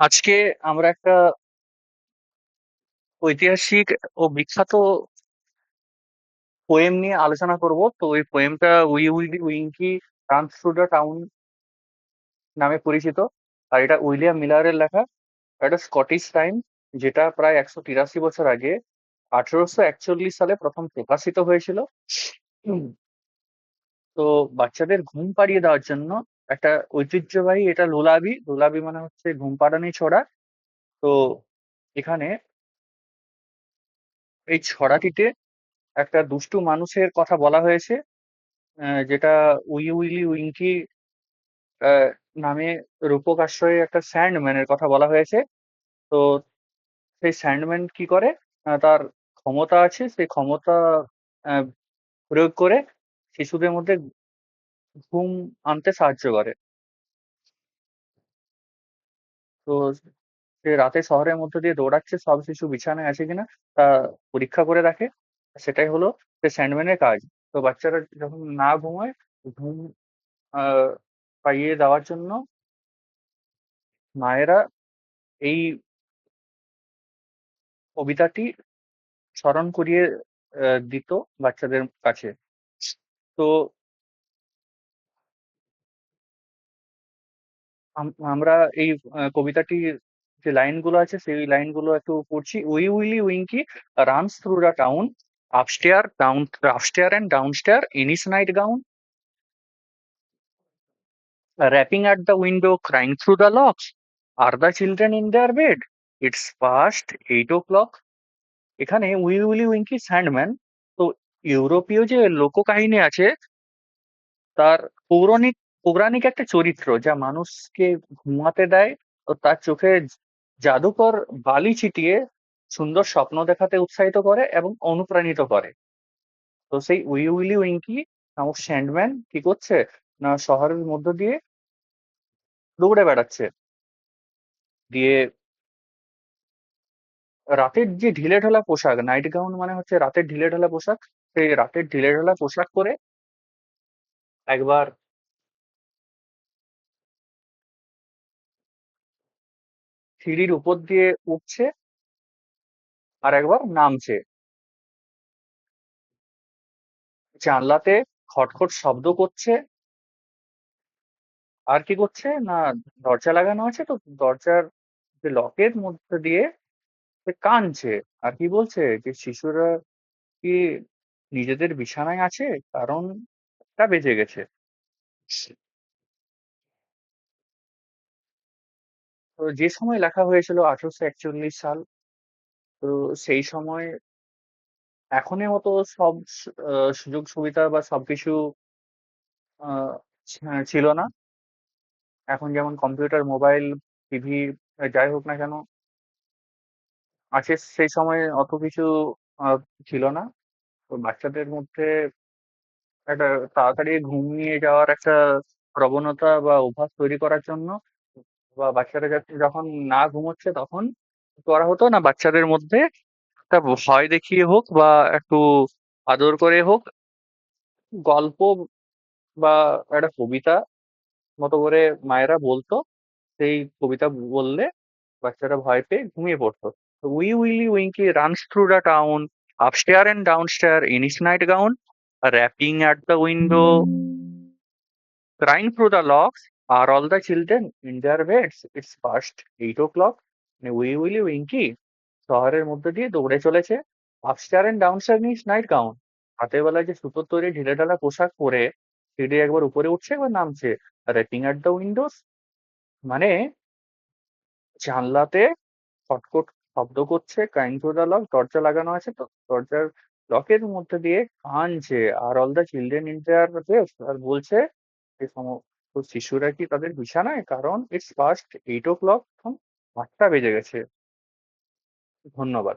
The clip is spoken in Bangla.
আজকে আমরা একটা ঐতিহাসিক ও বিখ্যাত পোয়েম নিয়ে আলোচনা করব। তো ওই পোয়েমটা wee Willie Winkie runs through the town নামে পরিচিত। আর এটা উইলিয়াম মিলারের লেখা। এটা স্কটিশ টাইম, যেটা প্রায় একশো তিরাশি বছর আগে আঠেরোশো একচল্লিশ সালে প্রথম প্রকাশিত হয়েছিল। তো বাচ্চাদের ঘুম পাড়িয়ে দেওয়ার জন্য একটা ঐতিহ্যবাহী, এটা লোলাবি। লোলাবি মানে হচ্ছে ঘুম পাড়ানি ছড়া। তো এখানে এই ছড়াটিতে একটা দুষ্টু মানুষের কথা বলা হয়েছে যেটা উই উইলি উইঙ্কি নামে রূপক আশ্রয়ে একটা স্যান্ডম্যানের কথা বলা হয়েছে। তো সেই স্যান্ডম্যান কি করে? তার ক্ষমতা আছে। সেই ক্ষমতা প্রয়োগ করে শিশুদের মধ্যে ঘুম আনতে সাহায্য করে। তো সে রাতে শহরের মধ্যে দিয়ে দৌড়াচ্ছে, সব শিশু বিছানায় আছে কিনা তা পরীক্ষা করে রাখে সেটাই হলো সে স্যান্ডম্যানের কাজ। তো বাচ্চারা যখন না ঘুমায়, ঘুম পাইয়ে দেওয়ার জন্য মায়েরা এই কবিতাটি স্মরণ করিয়ে দিত বাচ্চাদের কাছে। তো আম- আমরা এই আহ, কবিতাটির যে লাইনগুলো আছে সেই লাইনগুলো একটু পড়ছি। Wee Willie Winkie runs through the town upstair down upstair and downstair in night gown. rapping at the window crying through the locks are the children in their bed it's past eight o'clock এখানে উই উইলি উইঙ্কি স্যান্ডম্যান তো ইউরোপীয় যে লোককাহিনী আছে তার পৌরাণিক পৌরাণিক একটা চরিত্র যা মানুষকে ঘুমাতে দেয় ও তার চোখে জাদুকর বালি ছিটিয়ে সুন্দর স্বপ্ন দেখাতে উৎসাহিত করে এবং অনুপ্রাণিত করে। তো সেই উই উইলি উইঙ্কি নামক স্যান্ডম্যান কি করছে? না শহরের মধ্য দিয়ে দৌড়ে বেড়াচ্ছে। দিয়ে রাতের যে ঢিলেঢালা পোশাক, নাইট গাউন মানে হচ্ছে রাতের ঢিলেঢালা পোশাক, সেই রাতের ঢিলেঢালা পোশাক পরে একবার সিঁড়ির উপর দিয়ে উঠছে আর একবার নামছে। জানলাতে খটখট শব্দ করছে। আর কি করছে? না, দরজা লাগানো আছে তো, দরজার যে লকের মধ্যে দিয়ে সে কানছে আর কি বলছে? যে শিশুরা কি নিজেদের বিছানায় আছে? কারণ টা বেজে গেছে। তো যে সময় লেখা হয়েছিল আঠারোশো একচল্লিশ সাল তো সেই সময় এখনের মতো সব সু- আহ, সুযোগ সুবিধা বা সবকিছু আহ, ছি- ছিল না। এখন যেমন কম্পিউটার মোবাইল টিভি যাই হোক না কেন আছে সেই সময় অত কিছু ছিল না। তো বাচ্চাদের মধ্যে একটা তাড়াতাড়ি ঘুমিয়ে যাওয়ার একটা প্রবণতা বা অভ্যাস তৈরি করার জন্য বা বাচ্চারা যখন না ঘুমোচ্ছে তখন করা হতো না, বাচ্চাদের মধ্যে একটা ভয় দেখিয়ে হোক বা একটু আদর করে হোক, গল্প বা একটা কবিতা মতো করে মায়েরা বলতো, সেই কবিতা বললে বাচ্চারা ভয় পেয়ে ঘুমিয়ে পড়তো। Wee Willie Winkie runs through the town, upstair and downstair, in his night gown, rapping at the window crying through the locks are all the children in their beds? It's past eight o'clock. মানে উই উইলি উইঙ্কি শহরের মধ্যে দিয়ে দৌড়ে চলেছে। Upstair and downstair means night gown রাতের বেলায় যে সুতোর তৈরি ঢিলেঢালা পোশাক পরে সিঁড়ি একবার উপরে উঠছে একবার নামছে। রেপিং অ্যাট দ্য উইন্ডোজ মানে জানলাতে খটখট শব্দ করছে কাইন থ্রু দ্য লক দরজা লাগানো আছে তো। দরজার লকের মধ্যে দিয়ে কানছে আর all the children in there আর বলছে যে সমস্ত শিশুরা কি তাদের বিছানায়? কারণ it's past eight o'clock এখন আটটা বেজে গেছে। ধন্যবাদ।